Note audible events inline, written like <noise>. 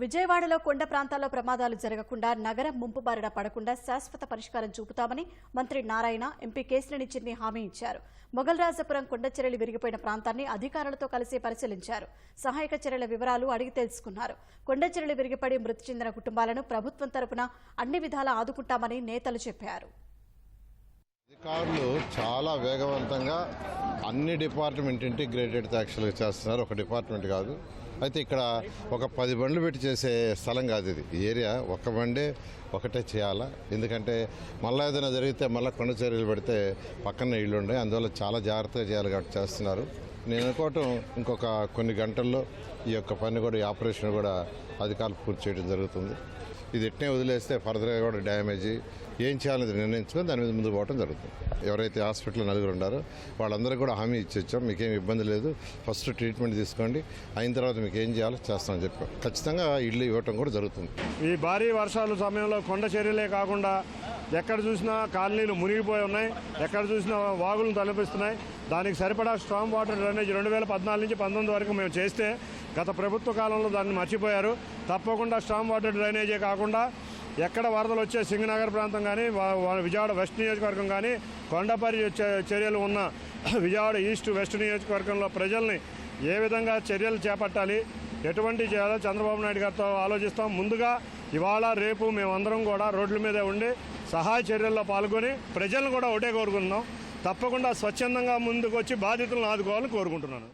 విజయవాడలో కొండ ప్రాంతాల్లో ప్రమాదాలు జరగకుండా నగరం ముంపు బారిన పడకుండా శాశ్వత పరిష్కారం చూపుతామని మంత్రి నారాయణ ఎంపీ కేశినేని చిన్ని హామీ ఇచ్చారు. మొగల్రాజపురం కొండ చర్యలు విరిగిపోయిన ప్రాంతాన్ని అధికారులతో కలిసి పరిశీలించారు. సహాయక చర్యల వివరాలు అడిగి తెలుసుకున్నారు. కొండ చర్యలు విరిగిపడి మృతి చెందిన కుటుంబాలను ప్రభుత్వం తరపున అన్ని విధాలా ఆదుకుంటామని నేతలు చెప్పారు. అధికారులు చాలా వేగవంతంగా అన్ని డిపార్ట్మెంట్ ఇంటిగ్రేటెడ్ యాక్చువల్గా చేస్తున్నారు. ఒక డిపార్ట్మెంట్ కాదు. అయితే ఇక్కడ ఒక పది బండ్లు పెట్టి చేసే స్థలం కాదు ఇది. ఏరియా ఒక బండే ఒకటే చేయాలా? ఎందుకంటే మళ్ళీ ఏదైనా జరిగితే మళ్ళీ కొండ చర్యలు పెడితే పక్కన ఇళ్ళు ఉన్నాయి. అందువల్ల చాలా జాగ్రత్తగా చేయాలి కాబట్టి చేస్తున్నారు. నేను అనుకోవటం ఇంకొక కొన్ని గంటల్లో ఈ యొక్క పని కూడా ఈ ఆపరేషన్ కూడా అధికారులు పూర్తి చేయడం జరుగుతుంది. ఇది ఎట్నే వదిలేస్తే ఫర్దర్గా కూడా డ్యామేజ్ ఏం చేయాలనేది నిర్ణయించుకొని దాని మీద ముందు పోవడం జరుగుతుంది. ఎవరైతే హాస్పిటల్లో నలుగురు ఉన్నారో వాళ్ళందరికీ కూడా హామీ ఇచ్చేచ్చాం. మీకేం ఇబ్బంది లేదు. ఫస్ట్ ట్రీట్మెంట్ తీసుకోండి. అయిన తర్వాత మీకు ఏం చేయాలో చేస్తామని చెప్పాం. ఖచ్చితంగా ఇల్లు ఇవ్వటం కూడా జరుగుతుంది. ఈ భారీ వర్షాలు సమయంలో కొండ చర్యలే కాకుండా ఎక్కడ చూసినా కాలనీలు మునిగిపోయి ఉన్నాయి. ఎక్కడ చూసినా వాగులను తలపిస్తున్నాయి. దానికి సరిపడా స్ట్రాంగ్ వాటర్ డ్రైనేజ్ రెండు వేల పద్నాలుగు నుంచి పంతొమ్మిది వరకు మేము చేస్తే గత ప్రభుత్వ కాలంలో దాన్ని మర్చిపోయారు. తప్పకుండా స్ట్రాంగ్ వాటర్ డ్రైనేజే కాకుండా ఎక్కడ వరదలు వచ్చే సింగనగర్ ప్రాంతం కానీ విజయవాడ వెస్ట్ నియోజకవర్గం కానీ కొండపరి చర్యలు ఉన్న <clears throat> విజయవాడ ఈస్ట్ వెస్ట్ నియోజకవర్గంలో ప్రజల్ని ఏ విధంగా చర్యలు చేపట్టాలి ఎటువంటి చేయాలో చంద్రబాబు నాయుడు గారితో ఆలోచిస్తాం. ముందుగా ఇవాళ రేపు మేమందరం కూడా రోడ్ల మీద ఉండి సహాయ చర్యల్లో పాల్గొని ప్రజలను కూడా ఒకటే కోరుకుంటున్నాం. తప్పకుండా స్వచ్ఛందంగా ముందుకు వచ్చి బాధితులను ఆదుకోవాలని కోరుకుంటున్నాను.